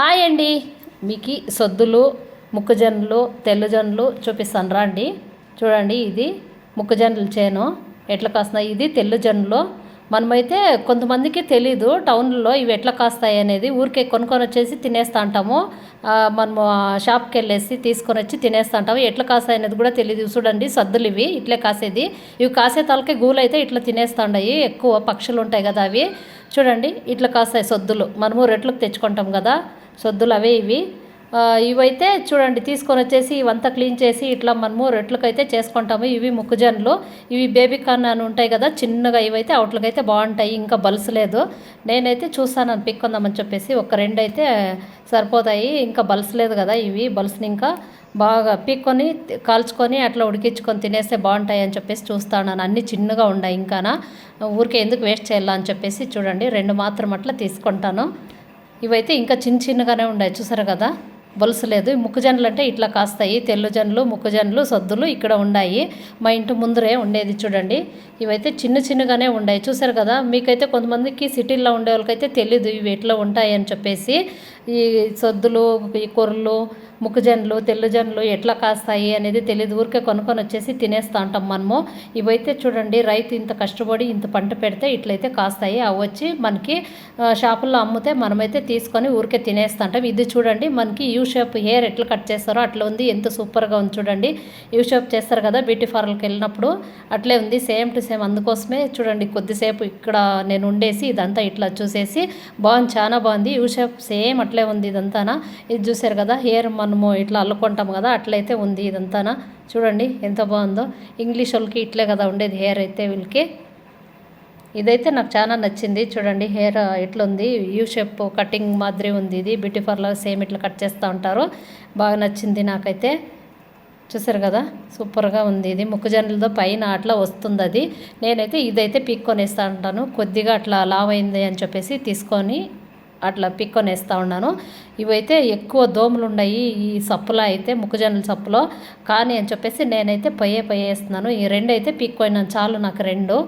Hi అండి. మీకు సొద్దులు మొక్కజొన్నలు తెల్లజొన్నలు చూపిస్తాను రండి చూడండి ఇది మొక్కజొన్నల చేను. ఎట్లా కాస్తున్నాయి? ఇది తెల్లజొన్నలు. మనమైతే కొంతమందికి తెలీదు టౌన్లో ఇవి ఎట్లా కాస్తాయి అనేది. ఊరికే కొనుక్కొని వచ్చేసి తినేస్తా ఉంటాము. మనము షాప్కి వెళ్ళేసి తీసుకొని వచ్చి తినేస్తూ ఉంటాము. ఎట్లా కాస్తాయి అనేది కూడా తెలియదు చూడండి సద్దులు ఇవి ఇట్లే కాసేది. ఇవి కాసే తలకే గూలు అయితే ఇట్లా తినేస్తా ఉన్నాయి ఎక్కువ పక్షులు ఉంటాయి కదా అవి. చూడండి ఇట్లా కాస్తాయి సొద్దులు. మనము రెట్లకు తెచ్చుకుంటాం కదా. సొద్దులు అవే ఇవి. ఇవైతే చూడండి తీసుకొని వచ్చేసి ఇవంతా క్లీన్ చేసి ఇట్లా మనము రెట్లకైతే చేసుకుంటాము. ఇవి ముక్కుజన్లు ఇవి బేబీ కార్న్ అని ఉంటాయి కదా చిన్నగా ఇవైతే అవుట్లకైతే బాగుంటాయి ఇంకా బలసలేదు నేనైతే చూస్తాను అని పిక్కుందామని చెప్పేసి ఒక రెండు అయితే సరిపోతాయి ఇంకా బలసలేదు కదా ఇవి బలసని ఇంకా బాగా పీక్కొని కాల్చుకొని అట్లా ఉడికించుకొని తినేస్తే బాగుంటాయి అని చెప్పేసి చూస్తాను. అన్నీ చిన్నగా ఉన్నాయి ఇంకానా. ఊరికే ఎందుకు వేస్ట్ చేయాలా అని చెప్పేసి చూడండి రెండు మాత్రం అట్లా తీసుకుంటాను. ఇవైతే ఇంకా చిన్న చిన్నగానే ఉన్నాయి చూసారు కదా? బొలసలేదు ముక్కుజనులు అంటే ఇట్లా కాస్తాయి. తెల్లజనులు ముక్కుజనులు సద్దులు ఇక్కడ ఉన్నాయి. మా ఇంటి ముందరే ఉండేది చూడండి. ఇవైతే చిన్న చిన్నగానే ఉన్నాయి చూసారు కదా? మీకైతే కొంతమందికి సిటీల్లో ఉండే వాళ్ళకైతే తెలీదు ఇవి ఎట్లా ఉంటాయి అని చెప్పేసి. ఈ సద్దులు ఈ కొర్రలు మొక్కజొన్నలు తెల్లజొన్నలు ఎట్లా కాస్తాయి అనేది తెలియదు ఊరికే కొనుక్కొని వచ్చేసి తినేస్తా ఉంటాం మనము. ఇవైతే చూడండి రైతు ఇంత కష్టపడి ఇంత పంట పెడితే ఇట్లయితే కాస్తాయి. అవి వచ్చి మనకి షాపుల్లో అమ్మితే మనమైతే తీసుకొని ఊరికే తినేస్తూ ఉంటాం. ఇది చూడండి మనకి యూ షేప్ హెయిర్ ఎట్లా కట్ చేస్తారో అట్లా ఉంది. ఎంత సూపర్గా ఉంది చూడండి. యూ షేప్ చేస్తారు కదా బ్యూటీ పార్లర్కి వెళ్ళినప్పుడు. అట్లే ఉంది సేమ్ టు సేమ్ అందుకోసమే చూడండి కొద్దిసేపు ఇక్కడ నేను ఉండేసి ఇదంతా ఇట్లా చూసేసి బాగుంది చాలా బాగుంది. యూ షేప్ సేమ్ అట్లా ఉంది ఇదంతానా? ఇది చూసారు కదా హెయిర్ మనము ఇట్లా అల్లుకుంటాం కదా అట్లయితే ఉంది ఇదంతానా? చూడండి ఎంత బాగుందో. ఇంగ్లీష్ వాళ్ళకి ఇట్లే కదా ఉండేది హెయిర్ అయితే వీళ్ళకి. ఇదైతే నాకు చాలా నచ్చింది. చూడండి హెయిర్ ఇట్లుంది యూ షేప్ కటింగ్ మాదిరి ఉంది ఇది. బ్యూటీ పార్లర్ సేమ్ ఇట్లా కట్ చేస్తూ ఉంటారు. బాగా నచ్చింది నాకైతే. చూసారు కదా సూపర్గా ఉంది ఇది. మొక్కజొన్నలతో పైన అట్లా వస్తుంది అది. నేనైతే ఇదైతే పీక్కొని వేస్తూ ఉంటాను. కొద్దిగా అట్లా లావ్ అయింది అని చెప్పేసి తీసుకొని అట్లా పిక్కొనేస్తూ ఉన్నాను. ఇవైతే ఎక్కువ దోమలు ఉన్నాయి ఈ సప్పులో అయితే ముక్కుజనుల సప్పులో కానీ అని చెప్పేసి నేనైతే పయ్యే పయ్యేస్తున్నాను ఈ రెండు అయితే పీక్కోయినాను చాలు నాకు రెండు.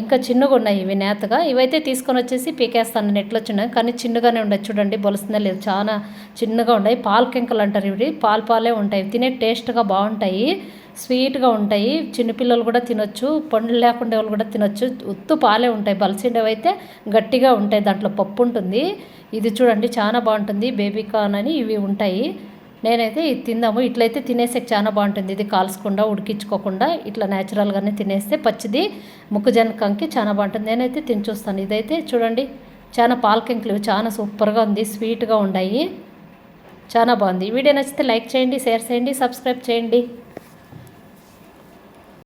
ఇంకా చిన్నగా ఉన్నాయి ఇవి నేతగా. ఇవైతే తీసుకొని వచ్చేసి పీకేస్తాను. నెట్లో వచ్చినాయి కానీ చిన్నగానే ఉన్నాయి. చూడండి బొలుస్తుందా లేదు. చాలా చిన్నగా ఉన్నాయి. పాల కెంకలు అంటారు ఇవి. పాలు పాలే ఉంటాయి. తినే టేస్ట్గా బాగుంటాయి. స్వీట్గా ఉంటాయి. చిన్నపిల్లలు కూడా తినొచ్చు. పండ్లు లేకుండా వాళ్ళు కూడా తినొచ్చు. ఉత్తు పాలే ఉంటాయి. బలసిండవి అయితే గట్టిగా ఉంటాయి. దాంట్లో పప్పు ఉంటుంది. ఇది చూడండి చాలా బాగుంటుంది. బేబీ కార్న్ అని ఇవి ఉంటాయి. నేనైతే ఇది తిందాము. ఇట్లయితే తినేసే చాలా బాగుంటుంది. ఇది కాల్చకుండా ఉడికించుకోకుండా ఇట్లా న్యాచురల్గానే తినేస్తే పచ్చిది మొక్కజొన్న కంకి చాలా బాగుంటుంది. నేనైతే తిని చూస్తాను. ఇదైతే చూడండి చాలా పాలకెంకులు చాలా సూపర్గా ఉంది స్వీట్గా ఉన్నాయి. చాలా బాగుంది. వీడియో నచ్చితే లైక్ చేయండి షేర్ చేయండి సబ్స్క్రైబ్ చేయండి.